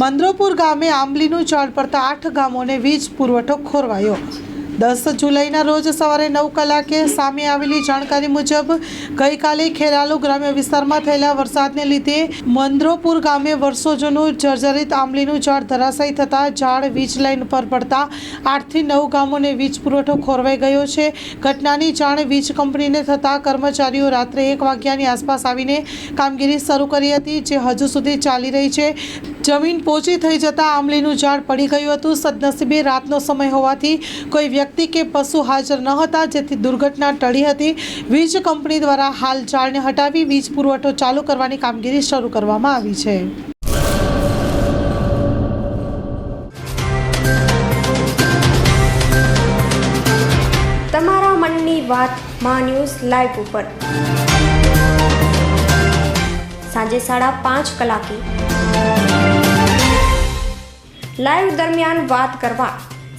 મંદ્રોપુર ગામે આંબલીનું ઝાડ પડતા આઠ ગામોને વીજ પુરવઠો ખોરવાયો. દસ જુલાઈના રોજ સવારે નવ કલાકે સામે આવેલી જાણકારી મુજબ ગઈકાલે ખેરાલુ ગ્રામ્ય વિસ્તારમાં થયેલા વરસાદને લીધે મંદ્રોપુર ગામે વર્ષો જૂનું જર્જરિત આંબલીનું ઝાડ ધરાશાયી થતાં ઝાડ વીજ લાઇન પર પડતા આઠથી નવ ગામોને વીજ પુરવઠો ખોરવાઈ ગયો છે. ઘટનાની જાણ વીજ કંપનીને થતાં કર્મચારીઓ રાત્રે એક વાગ્યાની આસપાસ આવીને કામગીરી શરૂ કરી હતી, જે હજુ સુધી ચાલી રહી છે. જમીન પોચી થઈ જતાં આંબલીનું ઝાડ પડી ગયું હતું. સદનસીબે રાતનો સમય હોવાથી કોઈ વ્યક્તિ કે પશુ હાજર ન હતા, જેથી દુર્ઘટના ટળી હતી. વીજ કંપની દ્વારા હાલ ઝાડને હટાવી વીજ પુરવઠો ચાલુ કરવાની કામગીરી શરૂ કરવામાં આવી છે. તમારા મનની વાતમાં ન્યૂઝ લાઈવ ઉપર. સાંજે સાડા પાંચ કલાકે. લાઈવ દરમિયાન વાત કરવા